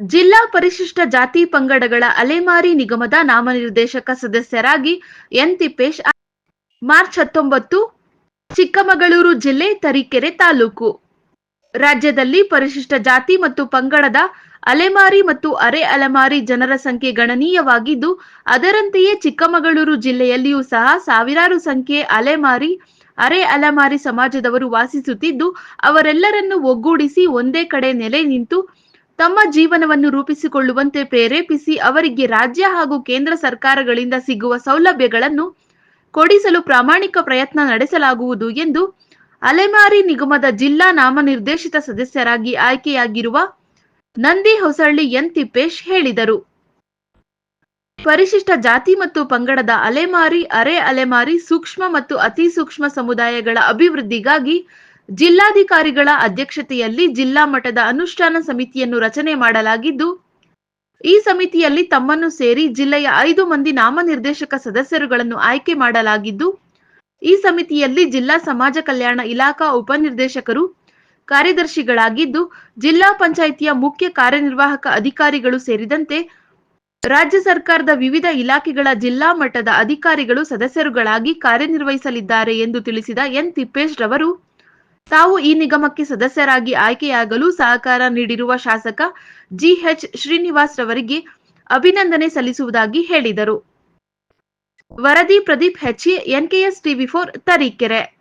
ಜಿಲ್ಲಾ ಪರಿಶಿಷ್ಟ ಜಾತಿ ಪಂಗಡಗಳ ಅಲೆಮಾರಿ ನಿಗಮದ ನಾಮನಿರ್ದೇಶಕ ಸದಸ್ಯರಾಗಿ ಎನ್ ತಿಪ್ಪೇಶ್ ಮಾರ್ಚ್ ಹತ್ತೊಂಬತ್ತು, ಚಿಕ್ಕಮಗಳೂರು ಜಿಲ್ಲೆ ತರೀಕೆರೆ ತಾಲೂಕು. ರಾಜ್ಯದಲ್ಲಿ ಪರಿಶಿಷ್ಟ ಜಾತಿ ಮತ್ತು ಪಂಗಡದ ಅಲೆಮಾರಿ ಮತ್ತು ಅರೆ ಅಲೆಮಾರಿ ಜನರ ಸಂಖ್ಯೆ ಗಣನೀಯವಾಗಿದ್ದು, ಅದರಂತೆಯೇ ಚಿಕ್ಕಮಗಳೂರು ಜಿಲ್ಲೆಯಲ್ಲಿಯೂ ಸಹ ಸಾವಿರಾರು ಸಂಖ್ಯೆ ಅಲೆಮಾರಿ, ಅರೆ ಅಲೆಮಾರಿ ಸಮಾಜದವರು ವಾಸಿಸುತ್ತಿದ್ದು, ಅವರೆಲ್ಲರನ್ನು ಒಗ್ಗೂಡಿಸಿ ಒಂದೇ ಕಡೆ ನೆಲೆ ನಿಂತು ತಮ್ಮ ಜೀವನವನ್ನು ರೂಪಿಸಿಕೊಳ್ಳುವಂತೆ ಪ್ರೇರೇಪಿಸಿ ಅವರಿಗೆ ರಾಜ್ಯ ಹಾಗೂ ಕೇಂದ್ರ ಸರ್ಕಾರಗಳಿಂದ ಸಿಗುವ ಸೌಲಭ್ಯಗಳನ್ನು ಕೊಡಿಸಲು ಪ್ರಾಮಾಣಿಕ ಪ್ರಯತ್ನ ನಡೆಸಲಾಗುವುದು ಎಂದು ಅಲೆಮಾರಿ ನಿಗಮದ ಜಿಲ್ಲಾ ನಾಮನಿರ್ದೇಶಿತ ಸದಸ್ಯರಾಗಿ ಆಯ್ಕೆಯಾಗಿರುವ ನಂದಿ ಹೊಸಳ್ಳಿ ಎನ್ ತಿಪ್ಪೇಶ್ ಹೇಳಿದರು. ಪರಿಶಿಷ್ಟ ಜಾತಿ ಮತ್ತು ಪಂಗಡದ ಅಲೆಮಾರಿ, ಅರೆ ಅಲೆಮಾರಿ, ಸೂಕ್ಷ್ಮ ಮತ್ತು ಅತಿ ಸೂಕ್ಷ್ಮ ಸಮುದಾಯಗಳ ಅಭಿವೃದ್ಧಿಗಾಗಿ ಜಿಲ್ಲಾಧಿಕಾರಿಗಳ ಅಧ್ಯಕ್ಷತೆಯಲ್ಲಿ ಜಿಲ್ಲಾ ಮಟ್ಟದ ಅನುಷ್ಠಾನ ಸಮಿತಿಯನ್ನು ರಚನೆ ಮಾಡಲಾಗಿದ್ದು, ಈ ಸಮಿತಿಯಲ್ಲಿ ತಮ್ಮನ್ನು ಸೇರಿ ಜಿಲ್ಲೆಯ ಐದು ಮಂದಿ ನಾಮನಿರ್ದೇಶಕ ಸದಸ್ಯರುಗಳನ್ನು ಆಯ್ಕೆ ಮಾಡಲಾಗಿದ್ದು, ಈ ಸಮಿತಿಯಲ್ಲಿ ಜಿಲ್ಲಾ ಸಮಾಜ ಕಲ್ಯಾಣ ಇಲಾಖಾ ಉಪನಿರ್ದೇಶಕರು, ಕಾರ್ಯದರ್ಶಿಗಳಾಗಿದ್ದು, ಜಿಲ್ಲಾ ಪಂಚಾಯಿತಿಯ ಮುಖ್ಯ ಕಾರ್ಯನಿರ್ವಾಹಕ ಅಧಿಕಾರಿಗಳು ಸೇರಿದಂತೆ ರಾಜ್ಯ ಸರ್ಕಾರದ ವಿವಿಧ ಇಲಾಖೆಗಳ ಜಿಲ್ಲಾ ಮಟ್ಟದ ಅಧಿಕಾರಿಗಳು ಸದಸ್ಯರುಗಳಾಗಿ ಕಾರ್ಯನಿರ್ವಹಿಸಲಿದ್ದಾರೆ ಎಂದು ತಿಳಿಸಿದ ಎನ್ ತಿಪ್ಪೇಶ್ ರವರು ತಾವು ಈ ನಿಗಮಕ್ಕೆ ಸದಸ್ಯರಾಗಿ ಆಯ್ಕೆಯಾಗಲು ಸಹಕಾರ ನೀಡಿರುವ ಶಾಸಕ ಜಿಎಚ್ ಶ್ರೀನಿವಾಸ್ ರವರಿಗೆ ಅಭಿನಂದನೆ ಸಲ್ಲಿಸುವುದಾಗಿ ಹೇಳಿದರು. ವರದಿ ಪ್ರದೀಪ್ ಹೆಚ್ಚಿ ಎನ್ಕೆಎಸ್ ಟಿವಿ ಫೋರ್ ತರೀಕೆರೆ.